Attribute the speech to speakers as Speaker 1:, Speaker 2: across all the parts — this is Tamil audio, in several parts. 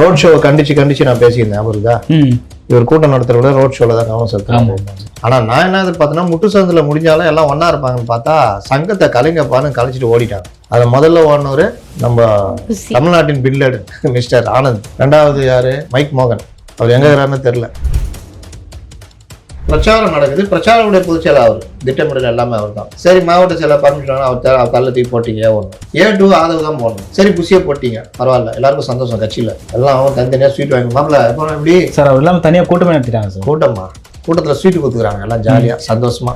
Speaker 1: ரோட் ஷோவை கண்டிச்சு கண்டிச்சு நான் பேசியிருந்தேன் அவருதா
Speaker 2: ம்.
Speaker 1: இவர் கூட்டம் நடத்துற விட ரோட் ஷோல தான் கவனம் செலுத்துறாங்க ஆனா நான் என்ன எதிர்பார்த்தேன்னா முட்டு சந்தில் முடிஞ்சாலும் எல்லாம் ஒண்ணா இருப்பாங்கன்னு பார்த்தா சங்கத்தை கலைங்கப்பான்னு கலைச்சிட்டு ஓடிட்டாங்க. அதை முதல்ல ஓடினவர் நம்ம. தமிழ்நாட்டின் பில்லடு மிஸ்டர் ஆனந்த். ரெண்டாவது யாரு? மைக் மோகன். அவர் எங்க இருக்கிறாருன்னு தெரியல. பிரச்சாரம் நடக்குது. பிரச்சாரவுடைய பொதுச்செயலர் அவர் திட்டமிடல் எல்லாமே அவர் தான் சரி மாவட்ட செயலர் பர்மிஷன் அவர் அவர் தள்ள தூக்கி போட்டீங்க ஒன்று ஏ டூ ஆதரவு தான் போடணும். சரி புசியை போட்டீங்க பரவாயில்ல. எல்லாருக்கும் சந்தோஷம் கட்சியில். எல்லாம் அவன் தனித்தனியாக ஸ்வீட் வாங்கி மாப்பிள்ள இப்போ எப்படி?
Speaker 2: சார் அவர் இல்லாமல் தனியாக கூட்டமே நடத்திட்டாங்க சார்.
Speaker 1: கூட்டமா? கூட்டத்தில் ஸ்வீட் கொடுத்துக்கிறாங்க எல்லாம் ஜாலியாக சந்தோஷமா.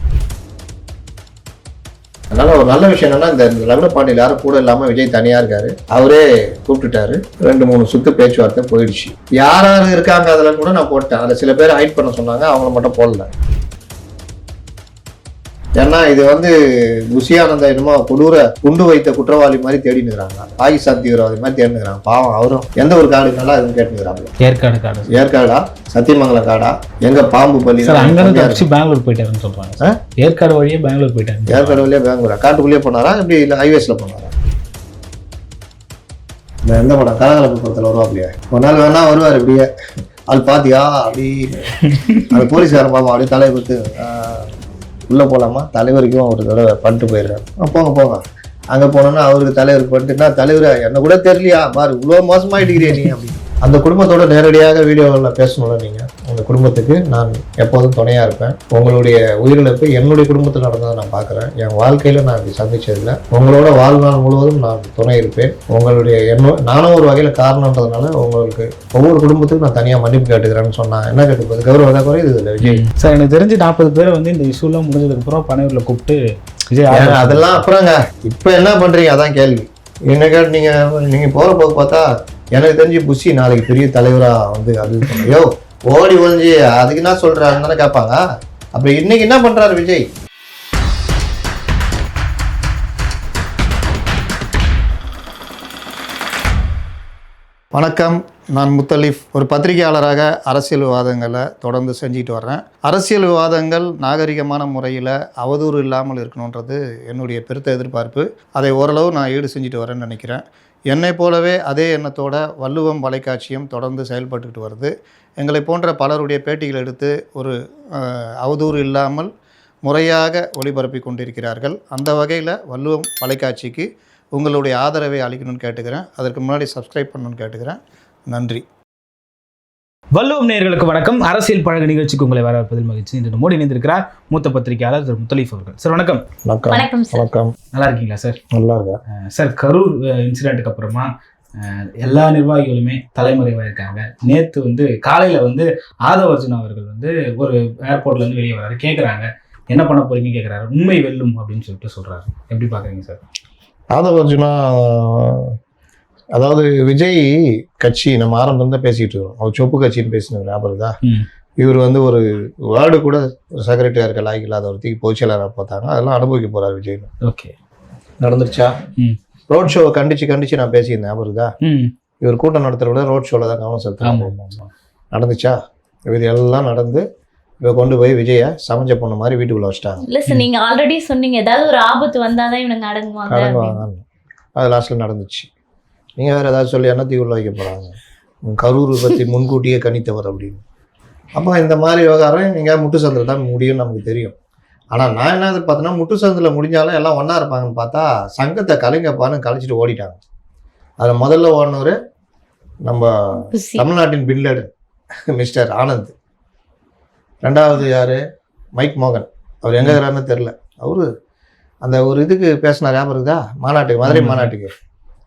Speaker 1: அதனால ஒரு நல்ல விஷயம் என்னன்னா இந்த லக்ன பாண்டியில் யாரும் கூட இல்லாம விஜய் தனியா இருக்காரு. அவரே கூப்பிட்டுட்டாரு. ரெண்டு மூணு சுத்து பேச்சுவார்த்தை போயிடுச்சு. யார் யார் இருக்காங்க அதெல்லாம் கூட நான் போட்டேன். அதில் சில பேர் ஹைட் பண்ண சொன்னாங்க அவங்கள மட்டும் போடல. ஏன்னா இது வந்து புஷியானந்த என்னமோ கொடூர குண்டு வைத்த குற்றவாளி மாதிரி தேடினுக்கிறாங்க பாகிஸ்தான் தீவிரவாதி மாதிரி தேடினுக்கிறாங்க பாவம் அவரும் எந்த ஒரு காடுனாலும் அதுவும் கேட்டுக்கிறாங்க
Speaker 2: ஏற்காடு காடு.
Speaker 1: ஏற்காடா? சத்தியமங்கலம் காடா? எங்க பாம்பு பள்ளி
Speaker 2: சார் அங்கேருந்து தப்பிச்சு பெங்களூர் போயிட்டாருன்னு சொல்றாங்க சார். ஏற்காடு வழியே பெங்களூர் போயிட்டாரு
Speaker 1: ஏற்காடு வழியா பெங்களூரா? காட்டுக்குள்ளேயே போனாரா? இப்படி இல்லை ஹைவேஸ்ல போனாரா? இந்த எந்த படம்? கலகலப்பு படத்தில் வருவாப்லையா? ஒரு நாள் வேணா வருவார் இப்படியே. அது பாத்தியா? அப்படி அந்த போலீஸ்காரன் பாப்பா அப்படியே தலையை கொடுத்து உள்ளே போகலாமா தலைவருக்கும் ஒரு தடவை பண்ணிட்டு போயிடுறாரு போங்க போங்க. அங்கே போனோன்னா அவருக்கு தலைவருக்கு பண்ணிட்டு தலைவர்? என்ன கூட தெரியலையா? பாரு இவ்வளோ மோசமாயிட்டுக்கிறியா நீ அப்படின்னு. அந்த குடும்பத்தோட நேரடியாக வீடியோவில் பேசணும்ல நீங்கள் உங்க குடும்பத்துக்கு நான் எப்போதும் துணையா இருப்பேன். உங்களுடைய உயிரிழப்பு என்னுடைய குடும்பத்தில் நடந்ததை நான் பார்க்குறேன். என் வாழ்க்கையில நான் இப்படி சந்திச்சதில்ல. உங்களோட வாழ்நாள் முழுவதும் நான் துணை இருப்பேன். உங்களுடைய என்ன நானும் ஒரு வகையில் காரணன்றதுனால உங்களுக்கு ஒவ்வொரு குடும்பத்துக்கும் நான் தனியாக மன்னிப்பு கேட்டுக்கிறேன்னு சொன்னா என்ன கேட்டுப்பது? கௌரவ குறையுது இல்லை விஜய்.
Speaker 2: சார் எனக்கு தெரிஞ்சு நாற்பது பேர் வந்து இந்த இஷ்யூலாம் முடிஞ்சதுக்கு அப்புறம் பனையூரில் கூப்பிட்டு விஜய்
Speaker 1: அதெல்லாம் அப்புறங்க. இப்போ என்ன பண்றீங்க? அதான் கேள்வி. என்ன கேட்டு நீங்க நீங்க போற போக்கு பார்த்தா எனக்கு தெரிஞ்சு புஷி நாளைக்கு பெரிய தலைவரா வந்து அது யோ ஓடி ஒழிஞ்சு அதுக்கு என்ன சொல்றாருன்னு தானே கேட்பாங்க. அப்ப இன்னைக்கு என்ன பண்ணுறாரு விஜய்? வணக்கம். நான் முத்தலீஃப் ஒரு பத்திரிகையாளராக அரசியல் விவாதங்களை தொடர்ந்து செஞ்சுட்டு வர்றேன். அரசியல் விவாதங்கள் நாகரிகமான முறையில் அவதூறு இல்லாமல் இருக்கணுன்றது என்னுடைய பெருத்த எதிர்பார்ப்பு. அதை ஓரளவு நான் ஈடு செஞ்சுட்டு வரேன்னு நினைக்கிறேன். என்னை போலவே அதே எண்ணத்தோட வள்ளுவம் வலைக்காட்சியும் தொடர்ந்து செயல்பட்டுக்கிட்டு வருது. எங்களை போன்ற பலருடைய பேட்டிகள் எடுத்து ஒரு அவதூறு இல்லாமல் முறையாக ஒளிபரப்பி கொண்டிருக்கிறார்கள். அந்த வகையில் வள்ளுவம் வலைக்காட்சிக்கு உங்களுடைய ஆதரவை அளிக்கணும்னு கேட்டுக்கிறேன். அதற்கு முன்னாடி சப்ஸ்கிரைப் பண்ணணும்னு கேட்டுக்கிறேன். நன்றி.
Speaker 2: வள்ளுவம் நேயர்களுக்கு வணக்கம். அரசியல் பழக நிகழ்ச்சிக்கு உங்களை வரவேற்பதில் மகிழ்ச்சி. இன்று மோடி இணைந்திருக்கிறார் மூத்த பத்திரிகையாளர் திரு முத்தலீஃப் அவர்கள். சார் வணக்கம்.
Speaker 1: வணக்கம்.
Speaker 3: வணக்கம்
Speaker 2: நல்லா இருக்கீங்களா சார்?
Speaker 1: நல்லா இருக்கா
Speaker 2: அஹ் சார் கரூர் இன்சிடென்ட்டுக்கு அப்புறமா எல்லா நிர்வாகிகளுமே தலைமறைவாயிருக்காங்க. நேத்து வந்து காலையில வந்து ஆதவ அர்ஜுன் அவர்கள் வந்து ஒரு ஏர்போர்ட்ல இருந்து வெளியே வராரு. கேக்குறாங்க. என்ன பண்ண போறீங்க கேக்குறாரு. உண்மை வெல்லும் அப்படின்னு சொல்லிட்டு சொல்றாரு. எப்படி பாக்குறீங்க சார்?
Speaker 1: ஆதவ அர்ஜுனா அதாவது விஜய் கட்சி நம்ம ஆரம்பம் தான் பேசிட்டு இருக்கோம். அவர் சொப்பு கட்சின்னு பேசினது ஞாபகம். இவர் வந்து ஒரு வேர்டு கூட செக்ரட்டரியா இருக்க லாய்க்கு இல்லாத ஒருத்திக்கு பொதுச்செயலாளராக பார்த்தாங்க. அதெல்லாம் அனுபவிக்க போறார் விஜய்.
Speaker 2: ஓகே.
Speaker 1: நடந்துருச்சா?
Speaker 2: ம்.
Speaker 1: ரோட் ஷோவை கண்டிச்சு கண்டிச்சு நான் பேசியிருந்தேன் ஞாபகம் இவர் கூட்டம் நடத்துற விட ரோட் ஷோவில் தான் கவனம் செலுத்துறாங்க நடந்துச்சா? இது எல்லாம் நடந்து இவ கொண்டு போய் விஜய சமைச்ச பொண்ணு மாதிரி வீட்டுக்குள்ள வச்சிட்டாங்க.
Speaker 3: இல்ல சார் நீங்க ஆல்ரெடி சொன்னீங்க. ஏதாவது ஒரு ஆபத்து வந்தாதான் இவனுங்க அடங்குவாங்க.
Speaker 1: அடங்குவாங்க அது லாஸ்ட்ல நடந்துச்சு. நீங்க வேற ஏதாவது சொல்லி எண்ணத்துக்கு உள்ள வைக்க போறாங்க. உங்க கரூர் பத்தி முன்கூட்டியே கணித்தவர் அப்படின்னு. அப்போ இந்த மாதிரி விவகாரம் நீங்க முட்டு சந்தில் தான் முடியும்னு நமக்கு தெரியும். ஆனா நான் என்ன எதிர்பார்த்தேன்னா முட்டு சந்தில் முடிஞ்சாலும் எல்லாம் ஒண்ணா இருப்பாங்கன்னு பார்த்தா சங்கத்தை கலைங்கப்பான்னு கலைச்சிட்டு ஓடிட்டாங்க. அதுல முதல்ல ஓடினவர் நம்ம. தமிழ்நாட்டின் பில்லடு மிஸ்டர் ஆனந்த். ரெண்டாவது யாரு? மைக் மோகன். அவர் எங்க இருக்கிறாருன்னு தெரில அவரு அந்த ஒரு இதுக்கு பேசினார் ஞாபகம் இருக்குதா? மாநாட்டுக்கு மதுரை. மாநாட்டுக்கு.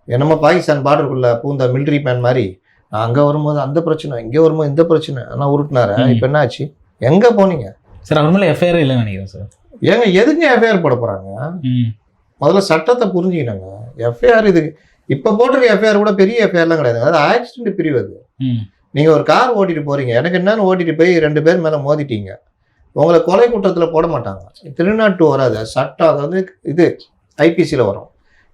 Speaker 1: என்னமோ பாகிஸ்தான் பார்டருக்குள்ள பூந்த மிலிட்ரி மேன் மாதிரி. நான் அங்க வரும்போது அந்த பிரச்சனை இங்க வரும்போது இந்த பிரச்சனை. ஆனால் உருட்டினாரு. இப்போ என்ன ஆச்சு எங்க போனீங்க?
Speaker 2: சார் அவர் மேலே எஃப்ஐஆர் இல்லைன்னு நினைக்கிறேன் சார்.
Speaker 1: ஏங்க எதுங்க எஃப்ஐஆர் போட போறாங்க?
Speaker 2: ம்.
Speaker 1: முதல்ல சட்டத்தை புரிஞ்சுக்கினாங்க எஃப்ஐஆர் இது இப்போ போட்டிருக்க எஃப்ஐஆர் கூட பெரிய எஃப்ஐஆர்லாம் கிடையாது. அது ஆக்சிடென்ட் பிரிவு அது. நீங்கள் ஒரு கார் ஓட்டிட்டு போறீங்க. எனக்கு என்னன்னு ஓட்டிட்டு போய் ரெண்டு பேர் மேலே மோதிட்டீங்க. உங்களை கொலை குற்றத்தில் போட மாட்டாங்க. திருநாட்டு வராது. சட்டம் அது வந்து இது ஐபிசியில் வரும்.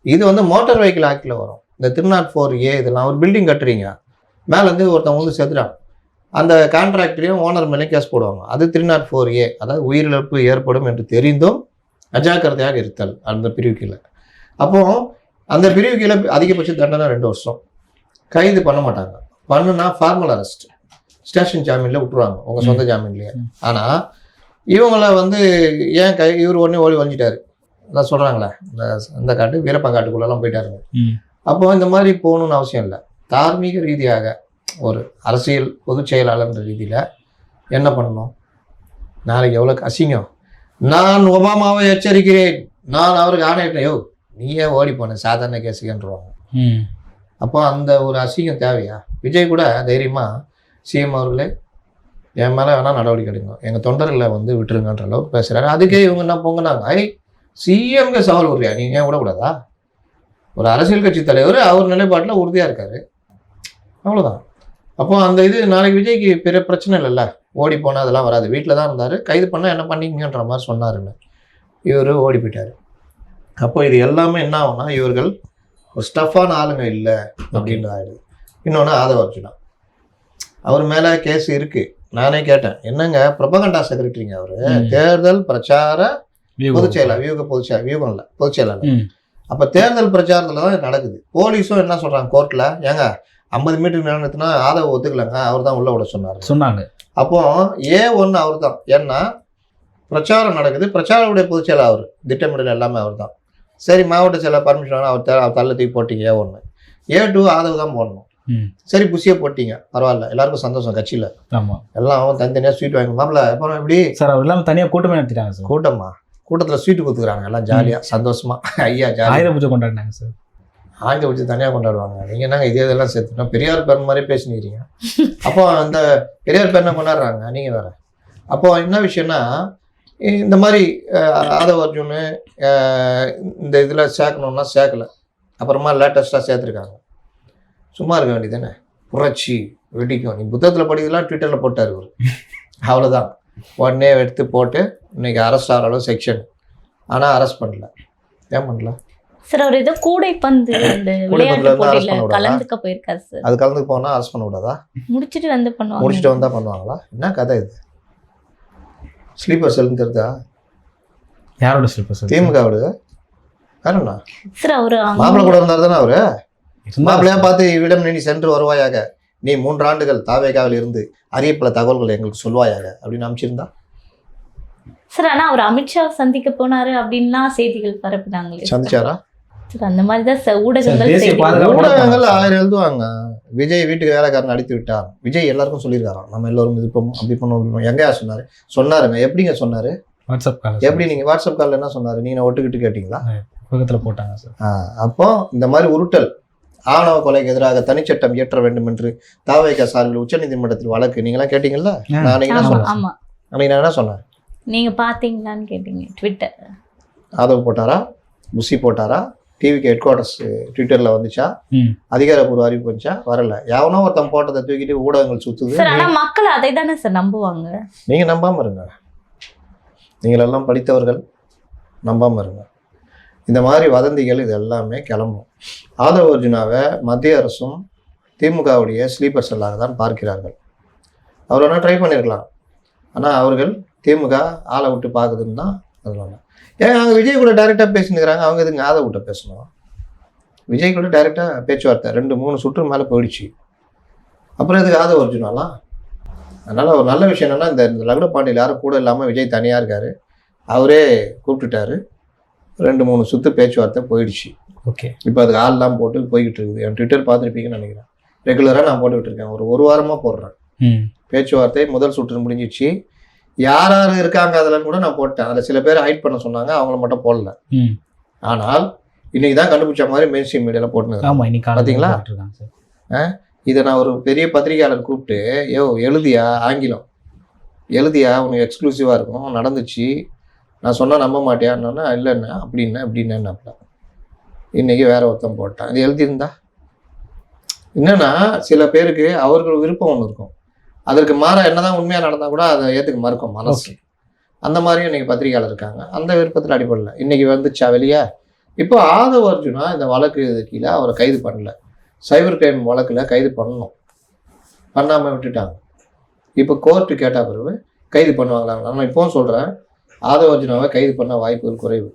Speaker 1: இது வந்து மோட்டார் வெஹிக்கிள் ஆக்டில் வரும். இந்த திருநாட் ஃபோர் ஏ இதெல்லாம் ஒரு பில்டிங் கட்டுறீங்க. மேலே வந்து ஒருத்தவங்க வந்து செத்துறான் அந்த கான்ட்ராக்டரையும் ஓனர் மேலேயும் கேஸ் போடுவாங்க. அது த்ரீ நாட் ஃபோர் ஏ அதாவது உயிரிழப்பு ஏற்படும் என்று தெரிந்தும் அஜாக்கிரதையாக இருத்தல் அந்த பிரிவு கீழே அப்போ அந்த பிரிவு கீழே அதிகபட்ச தண்டனை ரெண்டு வருஷம். கைது பண்ண மாட்டாங்க. பண்ணுனா ஃபார்மல் அரெஸ்ட் ஸ்டேஷன் ஜாமீன்ல விட்டுருவாங்க. உங்க சொந்த ஜாமீன்லயே. ஆனா இவங்கள வந்து ஏன் கை இவர் உடனே ஓடி வஞ்சிட்டாரு அதான் சொல்றாங்களே இந்த இந்த காட்டு வீரப்பங்காட்டுக்குள்ளெல்லாம் போயிட்டாருங்க. அப்போ இந்த மாதிரி போகணும்னு அவசியம் இல்லை. தார்மீக ரீதியாக ஒரு அரசியல் பொதுச் செயலாளர்ன்ற ரீதியில் என்ன பண்ணணும்? நாளைக்கு எவ்வளோ அசிங்கம்? நான் ஒபாமாவை எச்சரிக்கிறேன். நான் அவருக்கு ஆணையிட்டேன். யோ நீயே ஓடி போன சாதாரண கேஸுக்குன்றவாங்க
Speaker 2: ம்.
Speaker 1: அப்போ அந்த ஒரு அசிங்கம் தேவையா? விஜய் கூட தைரியமாக சிஎம் அவர்களே என் மேலே வேணால் நடவடிக்கை எடுங்க. எங்கள் தொண்டர்களை வந்து விட்டுருங்கன்ற அளவுக்கு பேசுகிறாரு அதுக்கே இவங்க என்ன போங்கன்னாங்க ஐ சிஎம்க்கு சவால் விடுறியா நீங்கள் ஏன் விடக்கூடாதா ஒரு அரசியல் கட்சி தலைவர் அவர் நிலைப்பாட்டில் உறுதியாக இருக்காரு. அவ்வளோதான் அப்போ அந்த இது நாளைக்கு விஜய்க்கு பெரிய பிரச்சனை இல்லைல்ல. ஓடி போனால் அதெல்லாம் வராது. வீட்டில் தான் இருந்தார். கைது பண்ணால் என்ன பண்ணிக்கங்கன்ற மாதிரி சொன்னாருன்னு இவர் ஓடி போயிட்டார். அப்போ இது எல்லாமே என்ன ஆகும்னா இவர்கள் ஒரு ஸ்டஃபான ஆளுங்க இல்லை அப்படின்ற ஆயிடுது இன்னொன்று ஆதவ அர்ஜுனா. அவர் மேலே கேஸ் இருக்கு. நானே கேட்டேன். என்னங்க? பிரபகண்டா செக்ரட்டரிங்க அவர். தேர்தல் பிரச்சார. பொதுச் செயலர் வியூக பொதுச் செயலர் வியூகம் இல்லை பொதுச் செயலாளர் அப்போ தேர்தல் பிரச்சாரத்தில் தான் நடக்குது. போலீஸும் என்ன சொல்கிறாங்க கோர்ட்டில் ஏங்க ஐம்பது மீட்டர் நிலநிறுத்தினா ஆதவ ஒத்துக்கலைங்க அவர் தான் உள்ள விட சொன்னார்.
Speaker 2: சொன்னாங்க.
Speaker 1: அப்போ ஏ ஒன்று அவர் தான் ஏன்னா பிரச்சாரம் நடக்குது. பிரச்சாரவுடைய பொதுச் செயலர் அவர். திட்டமிடல் எல்லாமே அவர் தான் சரி மாவட்ட செயலர் பர்மிஷன் அவர் தே அவர் தள்ள தூக்கி போட்டீங்க ஏ ஒன்று ஏ டூ ஆதவ் தான் போடணும். சரி புஷியை போட்டீங்க. பரவாயில்ல எல்லாருக்கும் சந்தோஷம் கட்சியில்.
Speaker 2: ஆமா.
Speaker 1: எல்லாம் தனித்தனியாக ஸ்வீட் வாங்கி மாப்பிள்ள அப்புறம் இப்படி
Speaker 2: சார் அவர் இல்லாம தனியா கூட்டமே நடத்திட்டாங்க சார்.
Speaker 1: கூட்டமா? கூட்டத்தில் ஸ்வீட்டு கொடுத்துக்கிறாங்க எல்லாம் ஜாலியாக சந்தோஷமா. ஐயா ஜாலியாக
Speaker 2: ஆயுத பூஜை கொண்டாடினாங்க சார்
Speaker 1: ஆயுத வச்சு தனியாக கொண்டாடுவாங்க. நீங்கள் என்னங்க இதே இதெல்லாம் சேர்த்துட்டோம் பெரியார் பேர் மாதிரி பேசினீங்க அப்போ அந்த பெரியார் பேர் என்ன கொண்டாடுறாங்க? நீங்கள் வேற. அப்போ என்ன விஷயம்னா இந்த மாதிரி ஆதவ அர்ஜுனு இந்த இதில் சேர்க்கணுன்னா சேர்க்கல. அப்புறமா லேட்டஸ்ட்டாக சேர்த்துருக்காங்க. சும்மா இருக்க வேண்டியதானே புரட்சி வெடிக்கும். நீ புத்தகத்தில் படிக்கலாம் ட்விட்டரில் போட்டார் இவர். அவ்வளோதான் உடனே எடுத்து போட்டு இன்னைக்கு அரெஸ்ட் ஆகிற அளவு செக்ஷன் ஆனால் அரெஸ்ட் பண்ணல. ஏன் பண்ணல?
Speaker 3: சார் அவர் ஏதோ கூடைப்பந்து? கலந்துக்க போயிருக்காரு சார்
Speaker 1: அது கலந்து போனால் அரெஸ்ட் பண்ண விடாதா?
Speaker 3: முடிச்சிட்டு வந்து பண்ணுவாங்க.
Speaker 1: முடிச்சுட்டு வந்தா பண்ணுவாங்களா? என்ன கதை இது? ஸ்லீப்பர் செல்னு தெரியுதா
Speaker 2: யாரோட ஸ்லிப்பர் சார்
Speaker 1: திமுக விடுது வேறண்ணா
Speaker 3: சார் அவரு
Speaker 1: மாப்பிள்ளை கூட இருந்தார் தானே அவரு மாப்பிள்ளையா பார்த்து இவ்விடம் நீ சென்று வருவாயாக? நீ மூன்று ஆண்டுகள் தாவேகாவில் இருந்து அரிய பல தகவல்களை எங்களுக்கு சொல்வாயாக அப்படின்னு அமைச்சிருந்தா
Speaker 3: சார் ஆனா அவர் அமித்ஷா சந்திக்க போனாரு அப்படின்லாம் செய்திகள் பரப்புனாங்களே சார்.
Speaker 1: சந்திச்சாரா?
Speaker 3: சார் அந்த மாதிரி தான் சார் ஊடகங்கள்
Speaker 1: ஊடகங்கள் ஆயிரம் எழுதுவாங்க. விஜய் வீட்டுக்கு வேலைக்காரன் அடித்து விட்டார் விஜய் எல்லாருக்கும் சொல்லியிருக்காராம். நம்ம எல்லோரும் இது பண்ணும் அப்படி பண்ணுவோம். எங்கேயா சொன்னாரு? சொன்னாருங்க. எப்படிங்க சொன்னாரு?
Speaker 2: வாட்ஸ்அப் கால்
Speaker 1: எப்படி நீங்க வாட்ஸ்அப் கால்ல என்ன சொன்னாரு? நீங்க ஒட்டுக்கிட்டு கேட்டீங்களா?
Speaker 2: பக்கத்துல போட்டாங்க சார்.
Speaker 1: ஆ, அப்போ இந்த மாதிரி உருட்டல் ஆணவ கொலைக்கு எதிராக தனிச்சட்டம் இயற்ற வேண்டும் என்று தாவேக சார்பில் உச்சநீதிமன்றத்தில் வழக்கு. நீங்களாம் கேட்டீங்கல்ல? நான் அன்னைக்கு என்ன சொன்னேன்?
Speaker 3: ஆமா.
Speaker 1: அன்னைக்கு நான் என்ன சொன்னேன்?
Speaker 3: நீங்க பாத்தீங்களான்னு கேட்டீங்க ட்விட்டர்
Speaker 1: ஆதவ் போட்டாரா? புஷி போட்டாரா? டிவிக்கு ஹெட் குவார்ட்டர்ஸ் ட்விட்டர்ல வந்துச்சா? அதிகாரப்பூர்வ அறிவிப்பு வந்துச்சா? வரல. எவனோ ஒருத்தன் போட்டதை தூக்கிட்டு ஊடகங்கள் சுத்துது.
Speaker 3: சார் ஆனா மக்கள் அதை தானே சார் நம்புவாங்க.
Speaker 1: நீங்க நம்பாம இருங்க. நீங்களெல்லாம் படித்தவர்கள் நம்பாம இருங்க. இந்த மாதிரி வதந்திகள் இது எல்லாமே கிளம்பும். ஆதவ அர்ஜுனாவை மத்திய அரசும் திமுகவுடைய ஸ்லீப்பர் செல்லாக தான் பார்க்கிறார்கள். அவர் வேணால் ட்ரை பண்ணியிருக்கலாம் ஆனால் அவர்கள் திமுக ஆளை விட்டு பார்க்குதுன்னு தான் அதனால ஏன் அவங்க விஜய் கூட டைரெக்டாக பேசினுக்கிறாங்க அவங்க எதுங்க ஆதவ விட்ட பேசணும்? விஜய் கூட டைரெக்டாக பேச்சுவார்த்தை ரெண்டு மூணு சுற்று மேலே போயிடுச்சு. அப்புறம் எதுக்கு ஆதவ அர்ஜுனாலாம்? அதனால் ஒரு நல்ல விஷயம் என்னென்னா இந்த லக்ன பாண்டியில் யாரும் கூட இல்லாமல் விஜய் தனியாக இருக்கார். அவரே கூப்பிட்டுட்டாரு. ரெண்டு மூணு சுத்து பேச்சுவார்த்தை போயிடுச்சு.
Speaker 2: ஓகே.
Speaker 1: இப்போ அதுக்கு ஆள்லாம் போட்டு போய்கிட்டு இருக்குது. என் ட்விட்டர் பார்த்துருப்பீங்கன்னு நினைக்கிறேன். ரெகுலராக நான் போட்டுக்கிட்டு இருக்கேன் ஒரு ஒரு வாரமாக போடுறேன்.
Speaker 2: ம்.
Speaker 1: பேச்சுவார்த்தை முதல் சுற்று முடிஞ்சிச்சு. யார் யார் இருக்காங்க அதில் கூட நான் போட்டேன். அதில் சில பேர் ஹைட் பண்ண சொன்னாங்க. அவங்கள மட்டும் போடல.
Speaker 2: ம்.
Speaker 1: ஆனால் இன்னைக்கு தான் கண்டுபிடிச்ச மாதிரி மெயின் ஸ்ட்ரீம் மீடியாவில்?
Speaker 2: போட்டிருக்காங்க சார்.
Speaker 1: இதை நான் ஒரு பெரிய பத்திரிகையாளர் கூப்பிட்டு யோ எழுதியா? ஆங்கிலம். எழுதியா? உனக்கு எக்ஸ்க்ளூசிவாக இருக்கும். நடந்துச்சு. நான் சொன்னால் நம்ப மாட்டியான்னா இல்லைண்ணா அப்படின்னா இப்படின்னாப்ல இன்னைக்கு வேற ஒருத்தன் போட்டான். இது எழுதியிருந்தா? என்னன்னா சில பேருக்கு அவர்கள் விருப்பம் ஒன்று இருக்கும். அதற்கு மாறா என்னதான் உண்மையாக நடந்தால் கூட அதை ஏற்றுக்க மறுக்கும் மனசு. அந்த மாதிரியும் இன்னைக்கு பத்திரிகையாளர் இருக்காங்க. அந்த விருப்பத்தில் அடிப்படல இன்னைக்கு வந்துச்சா வெளியே? இப்போ ஆதவ அர்ஜுனா இந்த வழக்கு கீழே அவரை கைது பண்ணல. சைபர் கிரைம் வழக்கில் கைது பண்ணணும். பண்ணாமல் விட்டுட்டாங்க. இப்போ கோர்ட்டு கேட்ட பிறகு கைது பண்ணுவாங்களா நான் இப்போவும் சொல்கிறேன் ஆதவ அர்ஜுனாவை கைது பண்ண வாய்ப்புகள் குறைவு.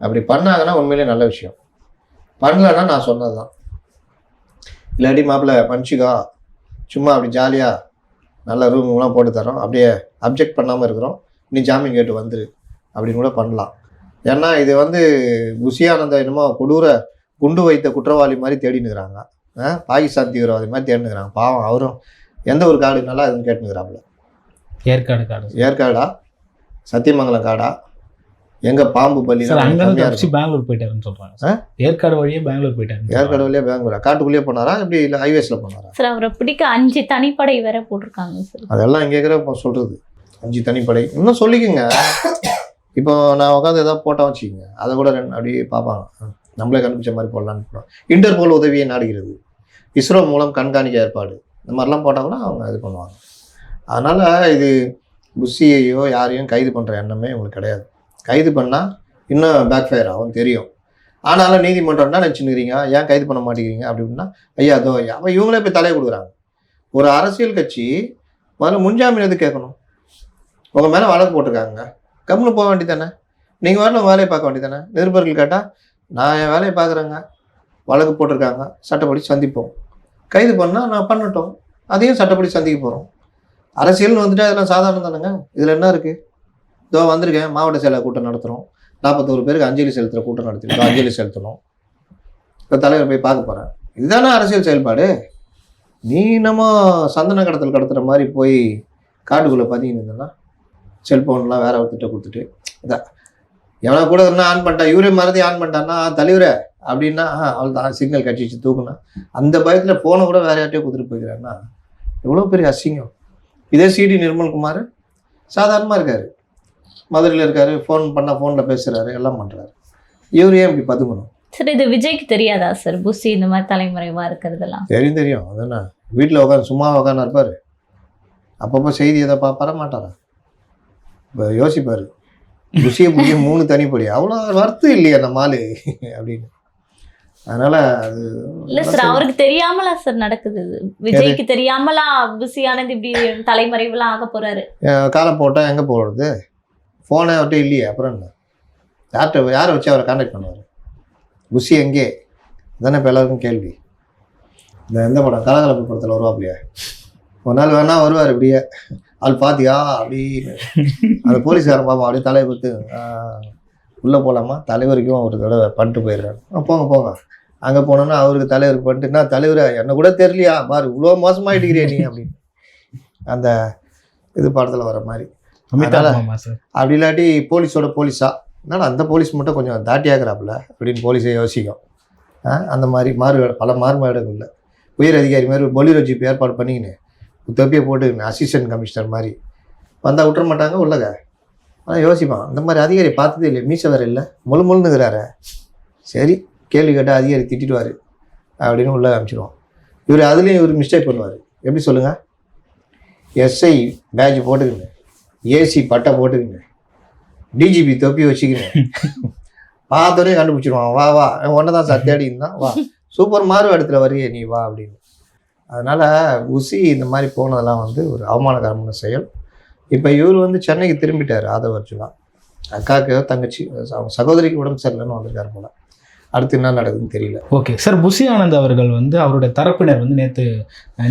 Speaker 1: அப்படி பண்ணாங்கன்னா உண்மையிலே நல்ல விஷயம். பண்ணலன்னா நான் சொன்னது தான் இல்லாட்டி மாப்பிள்ள பஞ்சிகா சும்மா அப்படி ஜாலியாக நல்ல ரூம்லாம் போட்டு தரோம் அப்படியே அப்ஜெக்ட் பண்ணாமல் இருக்கிறோம். நீ ஜாமீன் கேட்டு வந்துரு. அப்படின்னு கூட பண்ணலாம். ஏன்னா இது வந்து புஷியானந்த என்னமோ கொடூர குண்டு வைத்த குற்றவாளி மாதிரி தேடினுக்கிறாங்க பாகிஸ்தான் தீவிரவாதி மாதிரி தேடினுக்கிறாங்க பாவம் அவரும் எந்த ஒரு காடு நல்லா இதுன்னு கேட்டுனுக்கிறாப்புல
Speaker 2: ஏற்காடு காடு.
Speaker 1: ஏற்காடா? சத்தியமங்கலம் காடா. எங்க பாம்பு பள்ளி
Speaker 2: சார் அங்க
Speaker 1: கம்மியா
Speaker 2: தப்பிச்சு
Speaker 1: இருக்கும்.
Speaker 2: பெங்களூர் போயிட்டாருன்னு சொல்றாங்க? ஏற்காடு வழியே பெங்களூர் போயிட்டாரு
Speaker 1: ஏற்காடு வழியா பெங்களூரா? காட்டுக்குள்ளேயே போனாரா? இப்படி இல்லை ஹைவேஸ்ல போனாரா?
Speaker 3: சார் அவரை பிடிக்க அஞ்சு தனிப்படை வேற போட்டிருக்காங்க சார்.
Speaker 1: அதெல்லாம் இங்கே இருக்கிற இப்போ சொல்றது. அஞ்சு தனிப்படை. இன்னும் சொல்லிக்கோங்க. இப்போ நான் உட்காந்து ஏதாவது போட்டா வச்சுக்கோங்க. அதை கூட ரெண்டு அப்படியே பார்ப்பாங்க. நம்மளே கண்டுபிடிச்ச மாதிரி போடலான்னு போடுறோம் இன்டர்போல் உதவியை நாடுகிறது. இஸ்ரோ மூலம் கண்காணிக்க ஏற்பாடு. இந்த மாதிரிலாம் போட்டால் கூட அவங்க இது பண்ணுவாங்க. அதனால் இது புஷியையோ யாரையும் கைது பண்ணுற எண்ணமே உங்களுக்கு கிடையாது. கைது பண்ணால் இன்னும் பேக் ஃபயர் ஆகும் தெரியும். ஆனாலும் நீதிமன்றம் என்ன நினச்சினுக்கிறீங்க ஏன் கைது பண்ண மாட்டேங்கிறீங்க? அப்படின்னா ஐயா அதோ அவன் இவங்களே போய் தலையை கொடுக்குறாங்க. ஒரு அரசியல் கட்சி முதல்ல முன்ஜாமீன் எது கேட்கணும்? உங்கள் மேலே வழக்கு போட்டிருக்காங்க. கம்முன்னு போக வேண்டியதானே நீங்கள் வரல வேலையை பார்க்க வேண்டியதானே நிருபர்கள் கேட்டால் நான் என் வேலையை பார்க்குறேங்க. வழக்கு போட்டிருக்காங்க. சட்டப்படி சந்திப்போம். கைது பண்ணால் நான் பண்ணட்டும். அதையும் சட்டப்படி சந்திக்க போகிறோம் அரசியல்னு வந்துட்டு அதெல்லாம் சாதாரணம் தானேங்க? இதில் என்ன இருக்குது இதோ வந்திருக்கேன். மாவட்ட செயலர் கூட்டம் நடத்துகிறோம் நாற்பத்தோரு பேருக்கு அஞ்சலி செலுத்துகிற கூட்டம் நடத்திருக்கோம். அஞ்சலி செலுத்தணும் இப்போ தலைவர் போய் பார்க்க போகிறேன் இதுதானே அரசியல் செயல்பாடு? நீ நம்ம சந்தன கடத்தல் கடத்துகிற மாதிரி போய் காட்டுக்குள்ளே பதிக்கின்னு இருந்தேன்னா செல்ஃபோன்லாம் வேற ஒருத்திட்ட கொடுத்துட்டு. இதான் எவனா கூட இருந்தா ஆன் பண்ணிட்டான் இவரே மறதி ஆன் பண்ணிட்டான்னா தலைவரே அப்படின்னா அவள் தான் சிக்னல் கட்சிச்சு தூக்குனா. அந்த பயத்தில் ஃபோனை கூட வேற யார்ட்டையும் கொடுத்துட்டு போய்க்கிறான்னா எவ்வளோ பெரிய அசிங்கம். இதே சிடி நிர்மல்குமார் சாதாரணமாக இருக்காரு. மதுரையில் இருக்காரு ஃபோன் பண்ணால் ஃபோனில் பேசுகிறாரு எல்லாம் பண்ணுறாரு இவர் ஏன் இப்படி பதுங்கணும்?
Speaker 3: சார் இது விஜய்க்கு தெரியாதா சார்? புஷி இந்த மாதிரி தலைமறைவா இருக்கிறதெல்லாம்?
Speaker 1: தெரியும் தெரியும். அதுனா? வீட்டில் உட்காந்து சும்மா உட்காந்து இருப்பார். அப்பப்போ செய்தி எதை பார்ப்பாரா மாட்டாரா இப்போ யோசிப்பார். ருசியை பிடிக்க மூணு தனிப்படி. அவ்வளோ வருத்தம் இல்லையா நம்ம ஆளு அப்படின்னு. அதனால அது
Speaker 3: இல்ல சார் அவருக்கு தெரியாமலா சார் நடக்குது விஜய்க்கு தெரியாமலா புஷி ஆனந்த் இப்படி தலைமறைவுலாம் ஆக போறாரு.
Speaker 1: காலம் போட்டால் எங்கே போகிறது ஃபோனே அவர்கிட்ட இல்லையே அப்புறம் என்ன? யார்கிட்ட யாரை வச்சு அவரை கான்டாக்ட் பண்ணுவார்? புஷி எங்கே? தானே இப்போ எல்லாருக்கும் கேள்வி. இந்த எந்த படம்? கலகலப்பு படத்தில் வருவாப்லையா ஒரு நாள் வேணா வருவார் இப்படியே. ஆள் பாத்தியா? அப்படின்னு. அந்த போலீஸ்காரன் பாப்பா அப்படியே தலையை கொடுத்து உள்ளே போகலாமா தலைவருக்கும் ஒரு தடவை பண்ணிட்டு போயிடுறாரு. "ஆ, போங்க போங்க. அங்கே போனோன்னா அவருக்கு தலைவருக்கு பண்ணிட்டு என்ன தலைவரா? என்ன கூட தெரியலையா? பாரு இவ்வளோ மோசமாயிட்டுக்கிறியா நீ அப்படின்னு. அந்த இது படத்தில் வர மாதிரி. அப்படி இல்லாட்டி போலீஸோட போலீஸா? என்னடா அந்த போலீஸ் மட்டும் கொஞ்சம் தாட்டியாக்குறாப்புல? அப்படின்னு போலீஸே யோசிக்கும். அந்த மாதிரி மாறுவேடம் பல மாறுவேடங்கள்ல உயர் அதிகாரி மாதிரி பொலிரோ ஜீப் ஏற்பாடு பண்ணிக்கின்னு தொப்பியை போட்டுக்கின்னு அசிஸ்டன்ட் கமிஷனர் மாதிரி. வந்தால் விட்டுற மாட்டாங்க உள்ளக ஆனால் யோசிப்பான் இந்த மாதிரி அதிகாரி பார்த்ததே இல்லை மீச வேற இல்லை. முழு முழுந்துக்கிறாரு சரி கேள்வி கேட்டால் அதிகாரி திட்டிடுவார் அப்படின்னு உள்ள அனுப்பிச்சிடுவோம் இவர் அதுலேயும் இவர் மிஸ்டேக் பண்ணுவார். எப்படி சொல்லுங்கள் எஸ்ஐ பேட்ச் போட்டுக்கின்னு ஏசி பட்டை போட்டுக்கின்னு டிஜிபி தொப்பி வச்சுக்கின்னு பார்த்தோன்னே கண்டுபிடிச்சிருவான். வா வா. ஒன்று தான் சார் தேடி இருந்தான் வா. சூப்பர் மாறு இடத்துல வரியே நீ வா அப்படின்னு. அதனால் உசி இந்த மாதிரி போனதெல்லாம் வந்து ஒரு அவமானகரமான செயல். இப்போ இவர் வந்து சென்னைக்கு திரும்பிட்டார் ஆதவ அர்ஜுனா. அக்காவுக்கு தங்கச்சி அவங்க சகோதரிக்கு உடம்பு சரியில்லைன்னு வந்திருக்காரு போல. அடுத்து என்ன நடக்குதுன்னு தெரியல.
Speaker 2: ஓகே சார் புஷி ஆனந்த் அவர்கள் வந்து அவருடைய தரப்பினர் வந்து நேற்று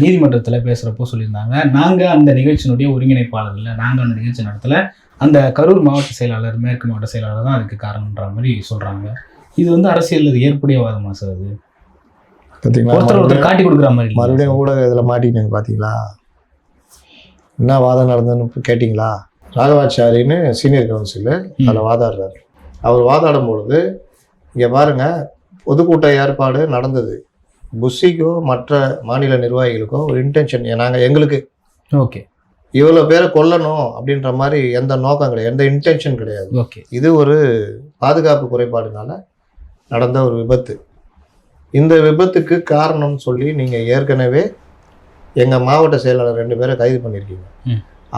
Speaker 2: நீதிமன்றத்தில் பேசுகிறப்போ சொல்லியிருந்தாங்க நாங்கள் அந்த நிகழ்ச்சியினுடைய ஒருங்கிணைப்பாளர் இல்லை நாங்கள் அந்த நிகழ்ச்சி நடத்தல அந்த கரூர் மாவட்ட செயலாளர் மேற்கு மாவட்ட செயலாளர் தான் அதுக்கு காரணம்ன்ற மாதிரி சொல்கிறாங்க இது வந்து அரசியல் இது ஏற்புடைய வாதமா சார் அது? ஒருத்தர் ஒருத்தர் காட்டி கொடுக்குற மாதிரி
Speaker 1: மறுபடியும் ஊடக இதில் மாட்டிக்கிங்க பார்த்தீங்களா என்ன வாதம் நடந்ததுன்னு கேட்டிங்களா? ராகவாச்சாரின்னு சீனியர் கவுன்சிலு அதில் வாதாடுறாரு. அவர் வாதாடும் பொழுது இங்கே பாருங்க பொதுக்கூட்ட ஏற்பாடு நடந்தது. புஷிக்கோ மற்ற மாநில நிர்வாகிகளுக்கோ ஒரு இன்டென்ஷன் நாங்கள் எங்களுக்கு
Speaker 2: ஓகே.
Speaker 1: இவ்வளோ பேரை கொல்லணும் அப்படின்ற மாதிரி எந்த நோக்கம் கிடையாது எந்த இன்டென்ஷன் கிடையாது.
Speaker 2: ஓகே.
Speaker 1: இது ஒரு பாதுகாப்பு குறைபாடுனால நடந்த ஒரு விபத்து. இந்த விபத்துக்கு காரணம்னு சொல்லி நீங்கள் ஏற்கனவே எங்கள் மாவட்ட செயலாளர் ரெண்டு பேரை கைது பண்ணியிருக்கீங்க.